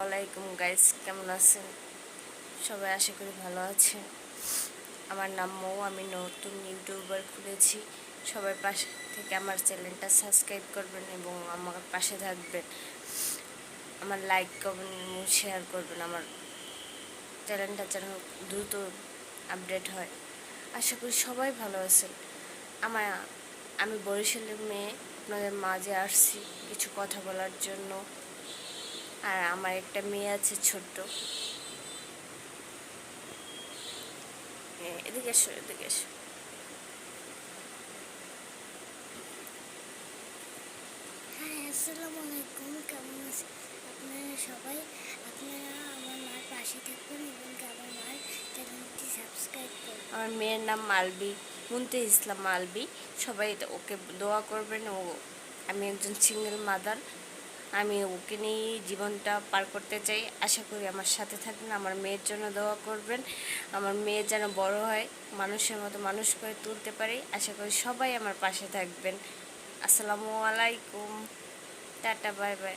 ওয়ালাইকুম গাইস, কেমন আছেন? সবাই আশা করি ভালো আছেন। আমার নাম মৌ, আমি নতুন ইউটিউবার খুলেছি। সবাই পাশে থেকে আমার চ্যানেলটা সাবস্ক্রাইব করবেন এবং আমার পাশে থাকবেন। আমার লাইক করবেন এবং শেয়ার করবেন। আমার চ্যানেলটা যেন দ্রুত আপডেট হয়। আশা করি সবাই ভালো আছেন। আমার, আমি বরিশালের মেয়ে, আপনাদের মাঝে আসছি কিছু কথা বলার জন্য। আর আমার একটা মেয়ে আছে ছোট্ট। এদিকে এসো এদিকে এসো। হ্যাঁ আসসালামু আলাইকুম কেমন আছেন? আপনারা সবাই আপনারা আমার মার পাশে থাকবেন এবং আমার মার চ্যানেলটি সাবস্ক্রাইব করবেন আমার মেয়ের নাম মালবি মুনতে ইসলাম মালবি। সবাই ওকে দোয়া করবেন। ও আমি একজন সিঙ্গেল মাদার আমি ওকে নিয়েই জীবনটা পার করতে চাই। আশা করি আমার সাথে থাকবেন, আমার মেয়ের জন্য দোয়া করবেন। আমার মেয়ে যেন বড় হয়, মানুষের মতো মানুষ করে তুলতে পারি। আশা করি সবাই আমার পাশে থাকবেন। আসসালামু আলাইকুম। Tata, bye bye.